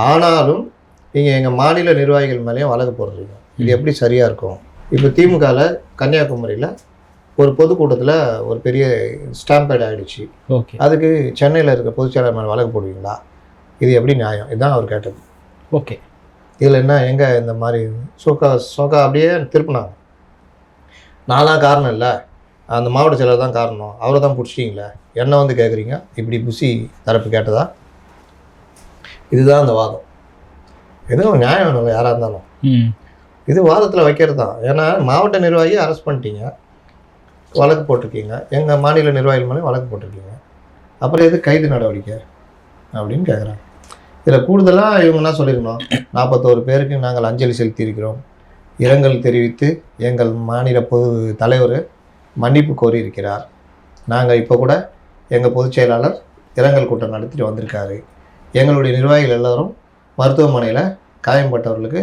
Speaker 1: ஆனாலும் நீங்கள் எங்கள் மாநில நிர்வாகிகள் மேலேயும் வழக்கு போடுறீங்க. இது எப்படி சரியாக இருக்கும்? இப்போ திமுகவில் கன்னியாகுமரியில் ஒரு பொதுக்கூட்டத்தில் ஒரு பெரிய ஸ்டாம்பேட் ஆயிடுச்சு.
Speaker 2: ஓகே.
Speaker 1: அதுக்கு சென்னையில் இருக்க பொதுச் செயலாளர் மேலே வழக்கு போடுவீங்களா? இது எப்படி நியாயம்? இதுதான் அவர் கேட்டது.
Speaker 2: ஓகே.
Speaker 1: இதில் என்ன எங்கே இந்த மாதிரி? சோக்கா சோக்கா அப்படியே திருப்பினாங்க. நான்லாம் காரணம் இல்லை. அந்த மாவட்ட செயலர் தான் காரணம். அவரை தான் பிடிச்சிட்டிங்களே? என்ன வந்து கேட்குறீங்க இப்படி புசி தரப்பு கேட்டதா? இதுதான் அந்த வாதம். ஏதோ ஒரு நியாயம் வேணும்ல யாராக இருந்தாலும். இது வாதத்தில் வைக்கிறது தான். ஏன்னா மாவட்ட நிர்வாகியை அரெஸ்ட் பண்ணிட்டீங்க. வழக்கு போட்டிருக்கீங்க. எங்கள் மாநில நிர்வாகிகள் மேலே வழக்கு போட்டிருக்கீங்க. அப்புறம் எது கைது நடவடிக்கை? அப்படின்னு கேட்குறாங்க இதில் கூடுதலாக இவங்க என்ன சொல்லியிருக்கணும்? நாற்பத்தோரு பேருக்கு நாங்கள் அஞ்சலி செலுத்தியிருக்கிறோம். இரங்கல் தெரிவித்து எங்கள் மாநில பொது தலைவர் மன்னிப்பு கோரியிருக்கிறார். நாங்கள் இப்போ கூட எங்கள் பொதுச் செயலாளர் இரங்கல் கூட்டம் நடத்திட்டு வந்திருக்காரு. எங்களுடைய நிர்வாகிகள் எல்லாரும் மருத்துவமனையில் காயம்பட்டவர்களுக்கு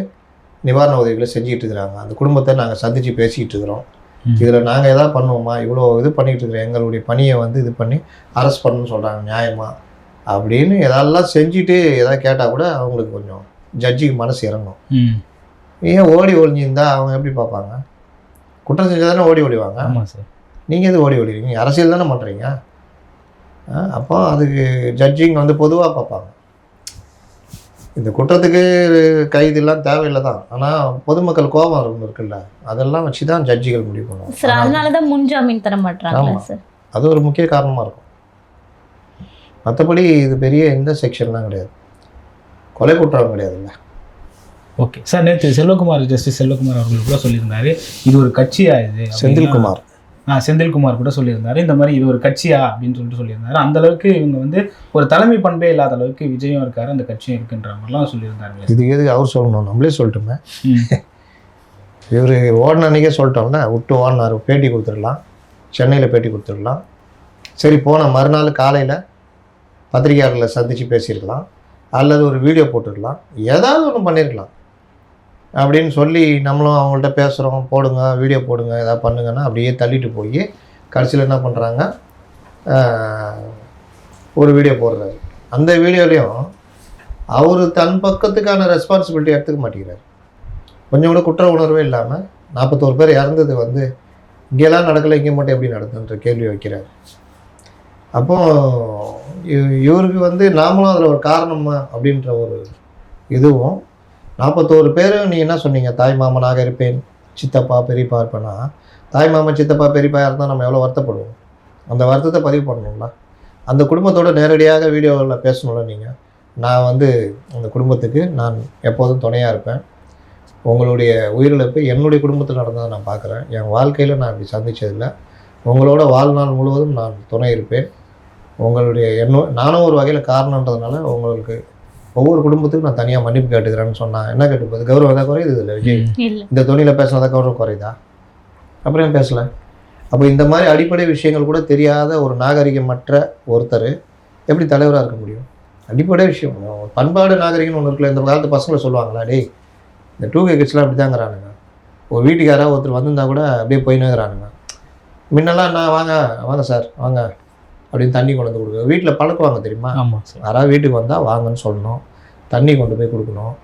Speaker 1: நிவாரண உதவிகளை செஞ்சுட்டு இருக்கிறாங்க. அந்த குடும்பத்தை நாங்கள் சந்தித்து பேசிக்கிட்டு இருக்கிறோம். இதில் நாங்கள் எதாவது பண்ணுவோமா? இவ்வளோ இது பண்ணிகிட்டு இருக்கிறோம். எங்களுடைய பணியை வந்து இது பண்ணி அரெஸ்ட் பண்ணணும்னு சொல்கிறாங்க நியாயமா? அப்படின்னு எதெல்லாம் செஞ்சுட்டு எதாவது கேட்டால் கூட அவங்களுக்கு கொஞ்சம் ஜட்ஜிக்கு மனசு இறங்கும். ஏன் ஓடி ஒளிஞ்சிருந்தா அவங்க எப்படி பார்ப்பாங்க? குற்றம் செஞ்சால் தானே ஓடி ஒளிவாங்க
Speaker 2: ஆமாம் சார்.
Speaker 1: நீங்கள் எது ஓடி ஒளிவீங்க அரசியல் தானே பண்ணுறீங்க அப்போ அதுக்கு ஜட்ஜிங் வந்து பொதுவாக பார்ப்பாங்க. இந்த குற்றத்துக்கு கைதெல்லாம் தேவையில்லை தான் ஆனால் பொதுமக்கள் கோபம் இருக்குல்ல? அதெல்லாம் வச்சு தான் ஜட்ஜிகள் முடிவு பண்ணுவாங்க.
Speaker 3: சார்
Speaker 1: ஆனா
Speaker 3: அதனாலதான் முன்ஜாமீன் தர மாட்டாங்களா
Speaker 1: ஆமா.
Speaker 3: சார்.
Speaker 1: அது ஒரு முக்கிய காரணமாக இருக்கும். மற்றபடி இது பெரிய எந்த செக்ஷன்லாம் கிடையாது. கொலை குற்றம் கிடையாதுல்ல.
Speaker 2: ஓகே. சார் நேற்று செல்வகுமார் ஜஸ்டிஸ் செல்வகுமார் அவர்கள் கூட சொல்லியிருந்தாரு இது ஒரு கட்சியா இது
Speaker 1: செந்தில்குமார்.
Speaker 2: ஆ செந்தில்குமார் கூட சொல்லியிருந்தாரு இந்த மாதிரி இது ஒரு கட்சியா அப்படின்னு சொல்லிட்டு சொல்லியிருந்தாரு. அந்த அளவுக்கு இவங்க வந்து ஒரு தலைமை பண்பே இல்லாத அளவுக்கு விஜயும் இருக்காரு அந்த கட்சியும் இருக்குன்ற மாதிரிலாம் சொல்லியிருந்தாரு
Speaker 1: இது எதுக்கு அவர் சொல்லணும்? நம்மளே சொல்லிட்டோமே. இவர் ஓடின அன்றைக்கே சொல்லிட்டோம்ல விட்டு ஓடினார் பேட்டி கொடுத்துடலாம் சென்னையில் பேட்டி கொடுத்துடலாம். சரி போன மறுநாள் காலையில் பத்திரிகையாளர்களை சந்தித்து பேசியிருக்கலாம் அல்லது ஒரு வீடியோ போட்டுருக்கலாம் ஏதாவது ஒன்று பண்ணியிருக்கலாம். அப்படின்னு சொல்லி நம்மளும் அவங்கள்ட்ட பேசுகிறோம் போடுங்க வீடியோ போடுங்க எதாவது பண்ணுங்கன்னா அப்படியே தள்ளிட்டு போய் கடைசியில் என்ன பண்ணுறாங்க ஒரு வீடியோ போடுறாரு. அந்த வீடியோலையும் அவர் தன் பக்கத்துக்கான ரெஸ்பான்சிபிலிட்டி எடுத்துக்க மாட்டேங்கிறார். கொஞ்சம் கூட குற்ற உணர்வே இல்லாமல் நாற்பத்தோரு பேர் இறந்தது வந்து இங்கெல்லாம் நடக்கலை இங்கே மட்டும் எப்படி நடக்குதுன்ற கேள்வி வைக்கிறார். அப்போ இவருக்கு வந்து நாமளும் அதில் ஒரு காரணமாக அப்படின்ற ஒரு இதுவும் நாற்பத்தோரு பேர் நீ என்ன சொன்னீங்க? தாய் மாமனாக இருப்பேன். சித்தப்பா பெரியப்பா இருப்பேன்னா தாய் மாமன் சித்தப்பா பெரியப்பா இருந்தால் நம்ம எவ்வளோ வருத்தப்படுவோம்? அந்த வருத்தத்தை பதிவு பண்ணணும்ல? அந்த குடும்பத்தோட நேரடியாக வீடியோவில் பேசணும்ல நீங்கள் நான் வந்து அந்த குடும்பத்துக்கு நான் எப்போதும் துணையாக இருப்பேன். உங்களுடைய உயிரிழப்பு என்னுடைய குடும்பத்தில் நடந்ததை நான் பார்க்குறேன் என் வாழ்க்கையில் நான் இப்படி சந்தித்ததில்லை உங்களோட வாழ்நாள் முழுவதும் நான் துணை இருப்பேன். உங்களுடைய என்ன நானும் ஒரு வகையில் காரணன்றதுனால உங்களுக்கு ஒவ்வொரு குடும்பத்துக்கும் நான் தனியாக மன்னிப்பு கேட்டுக்கிறேன்னு சொன்னேன் என்ன கேட்டுப்போது கௌரவம் தான் குறையுது இல்லை விஜய்? இந்த துணியில் பேசினதா கௌரவம் குறையுதா? அப்புறம் ஏன் பேசல? அப்போ இந்த மாதிரி அடிப்படை விஷயங்கள் கூட தெரியாத ஒரு நாகரிகமற்ற ஒருத்தர் எப்படி தலைவராக இருக்க முடியும்? அடிப்படை விஷயம். பண்பாடு நாகரிகம்னு ஒன்று இருக்குல்ல இந்த காலத்து பசங்களை சொல்லுவாங்களா டேய் இந்த டூ கே கிட்ஸ்லாம் அப்படி தாங்கிறானுங்க ஒரு வீட்டுக்காராக ஒருத்தர் வந்திருந்தா கூட அப்படியே போயினுங்கிறானுங்க முன்னெல்லாம் நான் வாங்க வாங்க சார் வாங்க. அப்படின்னு தண்ணி கொண்டு வந்து கொடுக்குறது வீட்டில் பழக்குவாங்க தெரியுமா?
Speaker 2: ஆமாம் சார்
Speaker 1: யாராவது வீட்டுக்கு வந்தால் வாங்கன்னு சொல்லணும். தண்ணி கொண்டு போய் கொடுக்கணும்.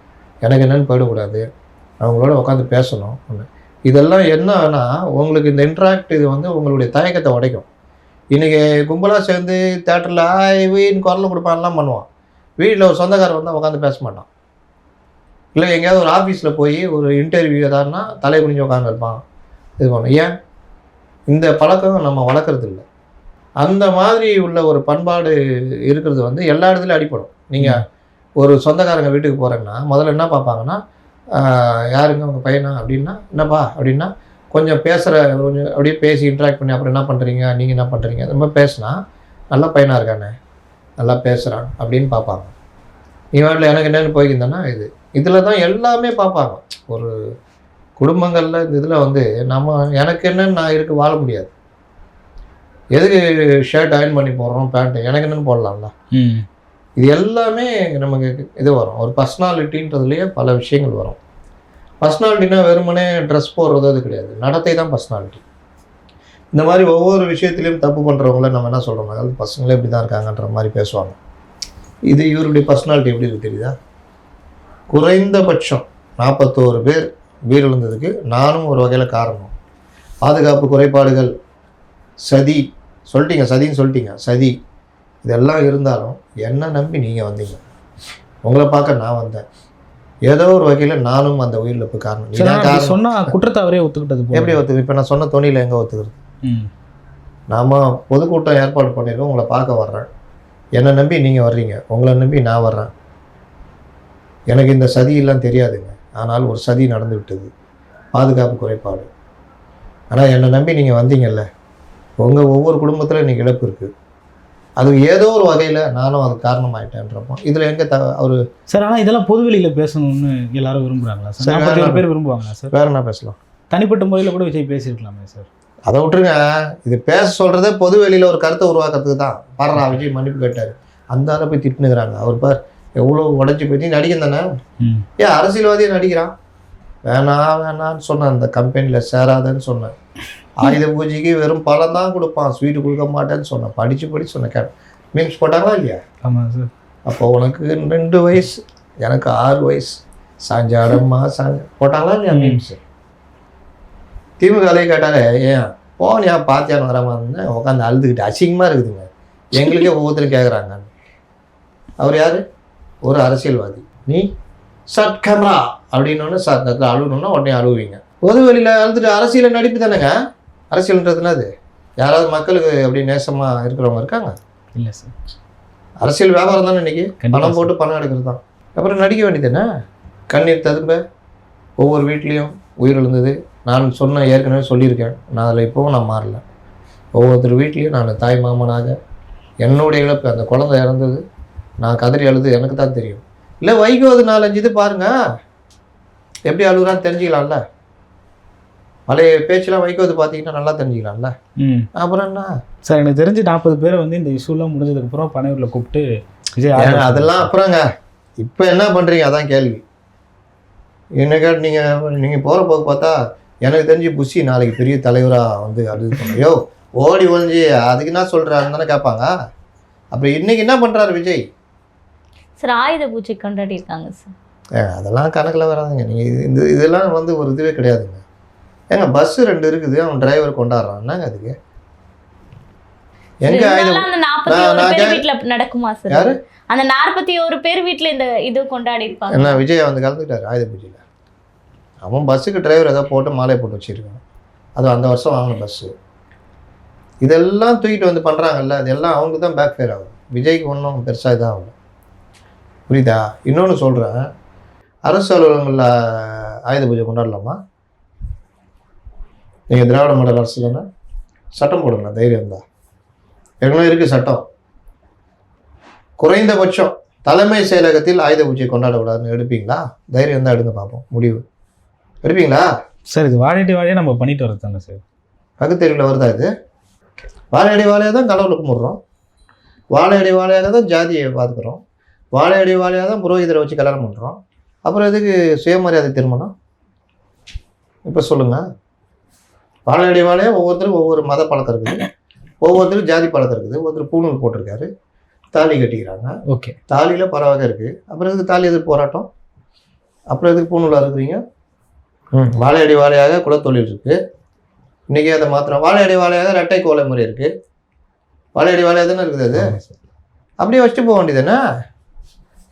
Speaker 1: எனக்கு என்னன்னு போயிடக்கூடாது. அவங்களோட உட்காந்து பேசணும். ஒன்று இதெல்லாம் என்னன்னா உங்களுக்கு இந்த இன்ட்ராக்ட் இது வந்து உங்களுடைய தயக்கத்தை உடைக்கும். இன்றைக்கி கும்பலாக சேர்ந்து தேட்டரில் ஆய் வீன்னு குரல் கொடுப்பான்லாம் பண்ணுவான். வீட்டில் ஒரு சொந்தக்காரர் வந்தால் உட்காந்து பேச மாட்டான். இல்லை எங்கேயாவது ஒரு ஆஃபீஸில் போய் ஒரு இன்டர்வியூ ஏதாருன்னா தலை குனிஞ்சு உட்காந்துருப்பான் இது பண்ணும். ஏன்? இந்த பழக்கம் நம்ம வளர்க்குறது இல்லை. அந்த மாதிரி உள்ள ஒரு பண்பாடு இருக்கிறது வந்து எல்லா இடத்துலையும் அடிப்படும். நீங்கள் ஒரு சொந்தக்காரங்க வீட்டுக்கு போகிறேன்னா முதல்ல என்ன பார்ப்பாங்கன்னா யாருங்க உங்கள் பையனா? அப்படின்னா என்னப்பா? அப்படின்னா கொஞ்சம் பேசுகிற கொஞ்சம் அப்படியே பேசி இன்ட்ராக்ட் பண்ணி அப்புறம் என்ன பண்ணுறீங்க நீங்கள் என்ன பண்ணுறீங்க அந்த மாதிரி பேசினா நல்ல பையனாக இருக்கானே நல்லா பேசுகிறான் அப்படின்னு பார்ப்பாங்க. நீ வீட்டில் எனக்கு என்னென்னு போய்க்கிருந்தேன்னா இது. இதில் தான் எல்லாமே பார்ப்பாங்க. ஒரு குடும்பங்களில் இந்த இதில் வந்து நம்ம எனக்கு என்னன்னு நான் இருக்கு வாழ முடியாது. எதுக்கு ஷர்ட் அயன் பண்ணி போடுறோம் பேண்ட்டு எனக்கு என்னன்னு போடலாம்ல. இது எல்லாமே நமக்கு இது வரும். ஒரு பர்சனாலிட்டின்றதுலேயே பல விஷயங்கள் வரும். பர்சனாலிட்டினா வெறுமனே ட்ரெஸ் போடுறது அது கிடையாது. நடத்தை தான் பர்சனாலிட்டி இந்த மாதிரி ஒவ்வொரு விஷயத்துலையும் தப்பு பண்ணுறவங்கள நம்ம என்ன சொல்கிறோம் அதாவது பசங்களே இப்படி தான் இருக்காங்கன்ற மாதிரி பேசுவாங்க. இது இவருடைய பர்சனாலிட்டி எப்படி இருக்கு தெரியுதா? குறைந்தபட்சம் நாற்பத்தோரு பேர் உயிரிழந்ததுக்கு நானும் ஒரு வகையில் காரணம். பாதுகாப்பு குறைபாடுகள் சதி சொல்லிட்டீங்க சதின்னு சொல்லிட்டீங்க. சதி. இதெல்லாம் இருந்தாலும் என்ன நம்பி நீங்கள் வந்தீங்க. உங்களை பார்க்க நான் வந்தேன். ஏதோ ஒரு வகையில் நானும் அந்த உயிரிழப்பு காரணம்.
Speaker 2: சரி
Speaker 1: நீதான்
Speaker 2: அப்படி
Speaker 1: காரணம்.
Speaker 2: சொன்னா குற்றத்தை அவரே ஒத்துக்கிட்டது.
Speaker 1: எப்படி ஒத்துக்கு இப்போ நான் சொன்ன துணியில் எங்கே ஒத்துக்கிறது? நாம் பொதுக்கூட்டம் ஏற்பாடு பண்ணியிருக்கோம் உங்களை பார்க்க வர்றேன். என்னை நம்பி நீங்கள் வர்றீங்க உங்களை நம்பி நான் வர்றேன். எனக்கு இந்த சதியெல்லாம் தெரியாதுங்க. ஆனால் ஒரு சதி நடந்து விட்டது பாதுகாப்பு குறைபாடு. ஆனால் என்னை நம்பி நீங்கள் வந்தீங்கல்ல உங்கள் ஒவ்வொரு குடும்பத்தில் இன்னைக்கு இழப்பு இருக்குது அது ஏதோ ஒரு வகையில் நானும் அது காரணமாயிட்டேன்றப்போ இதில் எங்கே த அவர்
Speaker 2: சார் ஆனால் இதெல்லாம் பொதுவெளியில் பேசணும்னு எல்லாரும் விரும்புகிறாங்களா சார்? நாற்பத்தி. பேர் விரும்புவாங்களா சார்?
Speaker 1: வேற என்ன பேசலாம்?
Speaker 2: தனிப்பட்ட முறையில் கூட விஜய் பேசியிருக்கலாமே சார்.
Speaker 1: அதை விட்டுருங்க. இது பேச சொல்கிறதே பொது வெளியில் ஒரு கருத்தை உருவாக்குறதுக்கு தான். பாடுறா விஜய் மன்னிப்பு கேட்டார். அந்த ஆளை போய் திட்டுனுக்குறாங்க. அவர் பார் எவ்வளோ உடச்சி போய் நீ நடிகன் தானே? ஏன் அரசியல்வாதியே நடிக்கிறான்? வேணாம் வேணான்னு சொன்னேன் அந்த கம்பெனியில் சேராதன்னு சொன்னேன். ஆயுத பூஜைக்கு வெறும் பழம் தான் கொடுப்பான். ஸ்வீட்டு கொடுக்க மாட்டேன்னு சொன்னேன். படித்து படித்து சொன்னேன். மீன்ஸ் போட்டாங்களா இல்லையா?
Speaker 2: ஆமாம் சார்
Speaker 1: அப்போ உனக்கு ரெண்டு வயசு எனக்கு ஆறு வயசு. சாஞ்சாடம்மா சாஞ்ச போட்டாங்களா இல்லையா. மீம்ஸ் திமுகலே கேட்டாங்க ஏன்? போனியா பாத்தியான்னு வராம இருந்தேன். உட்காந்து அழுதுகிட்டு அசிங்கமாக இருக்குதுங்க. எங்களுக்கே ஒவ்வொருத்தரும் கேட்குறாங்க அவர் யார்? ஒரு அரசியல்வாதி. நீ சட் கேமரா அப்படின்னு சார் இடத்துல அழுகணும்னா உடனே அழுவீங்க. பொது வெளியில் அழுதுட்டு அரசியல் நடிப்பு தானேங்க? அரசியல்ன்றதுனா அது? யாராவது மக்களுக்கு அப்படி நேசமாக இருக்கிறவங்க இருக்காங்க?
Speaker 2: இல்லை சார்.
Speaker 1: அரசியல் வியாபாரம் தானே இன்னைக்கு?
Speaker 2: கண்டிப்பா
Speaker 1: பணம் போட்டு பணம் எடுக்கிறது தான். அப்புறம் நடிக்க வேண்டியதுதானே கண்ணீர் ததும்ப. ஒவ்வொரு வீட்லேயும் உயிரிழந்தது. நான் சொன்ன ஏற்கனவே சொல்லியிருக்கேன். நான் அதில் இப்போவும் நான் மாறல. ஒவ்வொருத்தர் வீட்லேயும் நான் தாய் மாமனாக. என்னுடைய இழப்பு அந்த குழந்தை இறந்தது. நான் கதறி அழுது எனக்கு தான் தெரியும். இல்லை வைகோ அது நாலஞ்சு இது பாருங்க. எப்படி அழுகுறான்னு தெரிஞ்சுக்கலாம்ல? பழைய பேச்செல்லாம் வைகோது பார்த்தீங்கன்னா நல்லா தெரிஞ்சுக்கலாம்ல.
Speaker 2: ம்.
Speaker 1: அப்புறம் என்ன?
Speaker 2: சார் எனக்கு தெரிஞ்சு நாற்பது பேரை வந்து இந்த இஷ்யூலாம் முடிஞ்சதுக்கப்புறம் பனையூரில் கூப்பிட்டு விஜய்
Speaker 1: அதெல்லாம் அப்புறங்க. இப்போ என்ன பண்ணுறீங்க அதான் கேள்வி. என்ன கேட்டு நீங்கள் நீங்கள் போகிற போக்கு பார்த்தா எனக்கு தெரிஞ்சு புஷி நாளைக்கு பெரிய தலைவராக வந்து அழுது ஐயோ ஓடி ஒழிஞ்சு அதுக்கு என்ன சொல்கிறாருன்னு தானே கேட்பாங்க. அப்புறம் இன்னைக்கு என்ன பண்ணுறாரு விஜய்?
Speaker 3: சார் ஆயுத பூஜை கொண்டாடி இருக்காங்க சார்.
Speaker 1: அதெல்லாம் கணக்கில் வராதுங்க. நீங்கள் இந்த இதெல்லாம் வந்து ஒரு இதுவே கிடையாதுங்க. ஏங்க பஸ்ஸு ரெண்டு இருக்குது. அவன் டிரைவர் கொண்டாடுறான் என்னங்க அதுக்கு. எங்கே
Speaker 3: நடக்குமா சார்? அந்த நாற்பத்தி ஒரு பேர் வீட்டுல இந்த இது கொண்டாடி இருப்பாங்க
Speaker 1: என்ன விஜய் வந்து கலந்துக்கிட்டாரு? ஆயுத பூஜையில். அவன் பஸ்ஸுக்கு டிரைவர் ஏதோ போட்டு மாலை போட்டு வச்சிருக்கான். அது அந்த வருஷம் வாங்கின பஸ்ஸு இதெல்லாம் தூக்கிட்டு வந்து பண்ணுறாங்கல்ல அதெல்லாம் அவங்களுக்கு தான் பேக் ஃபேர் ஆகும் விஜய்க்கு ஒன்றும் பெருசாக இதாக ஆகும் புரியுதா? இன்னொன்று சொல்கிறேன் அரசு அலுவலகங்களில் ஆயுத பூஜை கொண்டாடலாமா? நீங்கள் திராவிட மாடல் அரசு தானே சட்டம் போடுங்க தைரியம் தான். ஏற்கனவே இருக்குது சட்டம். குறைந்தபட்சம் தலைமை செயலகத்தில் ஆயுத பூஜை கொண்டாடக்கூடாதுன்னு எடுப்பீங்களா? தைரியம் தான் எடுங்க பார்ப்போம் முடிவு. எடுப்பீங்களா?
Speaker 2: சார் இது வாழையடி வாழையாக நம்ம பண்ணிட்டு வரது தானே சார்?
Speaker 1: பகுத்தறிவில் வருதா இது? வாழையடி வாழையாக தான் கடவுளை கும்பிட்றோம். வாழையடி வாழையாக தான் ஜாதியை பார்த்துக்கிறோம் வாழையடி வாழையாக தான் புரோகிதரை வச்சு கல்யாணம் பண்ணுறோம் அப்புறம் எதுக்கு சுயமரியாதை திருமணம்? இப்போ சொல்லுங்கள் வாழையடி வாழையாக ஒவ்வொருத்தரும் ஒவ்வொரு மத பழக்கம் இருக்குது. ஒவ்வொருத்தரும் ஜாதி பழக்கம் இருக்குது. ஒருத்தர் பூணூல் போட்டிருக்காரு. தாலி கட்டிக்கிறாங்க.
Speaker 2: ஓகே.
Speaker 1: தாலியில் பல வகை இருக்குது அப்புறம் எதுக்கு தாலி எதுக்கு போராட்டம்? அப்புறம் எதுக்கு பூணூலாக இருக்கிறீங்க? ம். வாழையடி வாழையாக குலத்தொழில் இருக்குது இன்றைக்கி அதை மாத்திரம். வாழையடி வாழையாக ரெட்டை கோலை முறை இருக்குது வாழையடி வாழையாக தானே இருக்குது அது? அப்படியே வச்சுட்டு போக வேண்டியதுதானே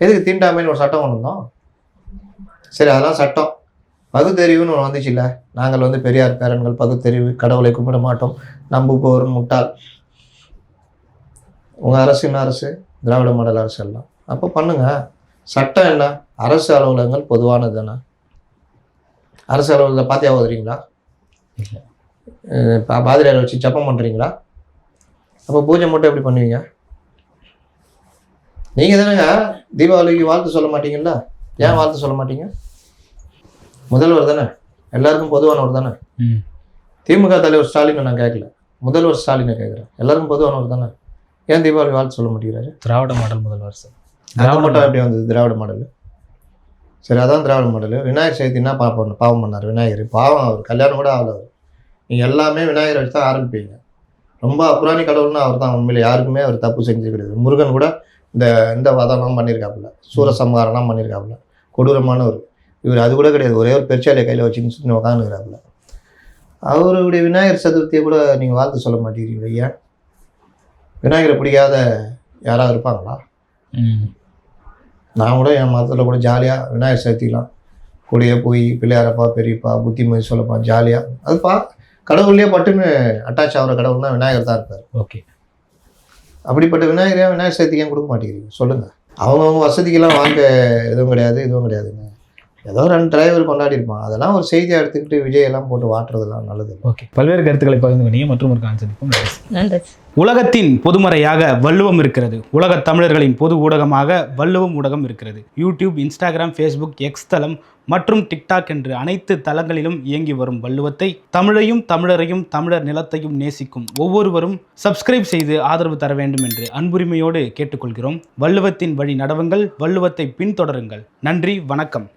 Speaker 1: எதுக்கு தீண்டாமைன்னு ஒரு சட்டம் கொண்டு வந்தோம். சரி அதெல்லாம் சட்டம். பகுத்தறிவுன்னு ஒன்று வந்துச்சுல்ல? நாங்கள் வந்து பெரியார் பேரன்கள் பகுத்தறிவு கடவுளை கும்பிட மாட்டோம் நம்புபோர் முட்டாள். உங்கள் அரசு என்ன அரசு? திராவிட மாடல் அரசு எல்லாம் அப்போ பண்ணுங்க. சட்டம் என்ன? அரசு அலுவலகங்கள் பொதுவானது தானே அரசு அலுவலகத்தில் பாத்தியா ஓதுறீங்களா பாதிரியார் வச்சு ஜப்பம் பண்ணுறீங்களா அப்போ பூஜை மட்டும் எப்படி பண்ணுவீங்க? நீங்கள் தானேங்க தீபாவளிக்கு வாழ்த்து சொல்ல மாட்டீங்கல்ல? ஏன் வாழ்த்து சொல்ல மாட்டீங்க? முதல்வர் தானே? எல்லாருக்கும் பொதுவானவர் தானே?
Speaker 2: ம்.
Speaker 1: திமுக தலைவர் ஸ்டாலினை நான் கேட்கல. முதல்வர் ஸ்டாலினை கேட்குறேன் எல்லாருக்கும் பொதுவானவர் தானே? ஏன் தீபாவளி வாழ்த்து சொல்ல மாட்டேங்கிறாரு?
Speaker 2: திராவிட மாடல் முதல்வர் சார்.
Speaker 1: அது மட்டும் எப்படி வந்தது திராவிட மாடல்? சரி அதான் திராவிட மாடல். விநாயகர் சதுர்த்தி என்ன பாப்போம் பாவம் பண்ணார்? விநாயகர். பாவம் அவர். கல்யாணம் கூட ஆகல அவர். நீங்கள் எல்லாமே விநாயகர் வச்சு தான் ஆரம்பிப்பீங்க. ரொம்ப அப்புறாணி கடவுள்னு அவர் தான் உண்மையில யாருக்குமே அவர் தப்பு செஞ்சு கிடையாது. முருகன் கூட இந்த இந்த வதம்லாம் பண்ணியிருக்காப்புல சூரசம்ஹாரம்லாம் பண்ணியிருக்காப்புல கொடூரமானவர். இவர் அது கூட கிடையாது. ஒரே ஒரு பெருச்சாலியை கையில் வச்சுன்னு சுற்றி உட்காந்துக்கிறாப்புல அவருடைய விநாயகர் சதுர்த்தியை கூட நீங்கள் வாழ்த்து சொல்ல மாட்டேங்கிறீங்க ஏன் விநாயகரை பிடிக்காத யாராவது இருப்பாங்களா? நான் கூட என் மதத்தில் கூட ஜாலியாக விநாயகர் சதுர்த்திலாம் கூடயே போய் பிள்ளையாரப்பா பெரியப்பா புத்திமதி சொல்லப்பா ஜாலியாக அதுப்பா கடவுள்லயே பட்டுன்னு அட்டாச் ஆகிற கடவுள்னா விநாயகர் தான் இருப்பார்.
Speaker 2: ஓகே.
Speaker 1: அப்படிப்பட்ட விநாயகரே விநாயகர் சதுர்த்திக்கு ஏன் கொடுக்க மாட்டேங்கிறீங்க? சொல்லுங்க. அவங்கவுங்க வசதிக்கெல்லாம் வாங்க எதுவும் கிடையாது இதுவும் கிடையாதுங்க. ஏதோ ரெண்டு டிரைவர் கொண்டாடி இருப்பான் அதெல்லாம் ஒரு செய்தியாக எடுத்துக்கிட்டு விஜய் எல்லாம் போட்டு வாட்டுறதெல்லாம் நல்லது.
Speaker 2: ஓகே. பல்வேறு கருத்துக்களை பகிர்ந்து கொண்டீங்க. மற்றும் ஒரு கான்செப்டும்
Speaker 3: நன்றி.
Speaker 2: உலகத்தின் பொதுமறையாக வள்ளுவம் இருக்கிறது. உலகத் தமிழர்களின் பொது ஊடகமாக வள்ளுவம் ஊடகம் இருக்கிறது. யூடியூப் இன்ஸ்டாகிராம் ஃபேஸ்புக் எக்ஸ் தளம் மற்றும் டிக்டாக் என்று அனைத்து தளங்களிலும் இயங்கி வரும் வள்ளுவத்தை தமிழையும் தமிழரையும் தமிழர் நிலத்தையும் நேசிக்கும் ஒவ்வொருவரும் சப்ஸ்கிரைப் செய்து ஆதரவு தர வேண்டும் என்று அன்புரிமையோடு கேட்டுக்கொள்கிறோம். வள்ளுவத்தின் வழி நடவுங்கள். வள்ளுவத்தை பின்தொடருங்கள். நன்றி. வணக்கம்.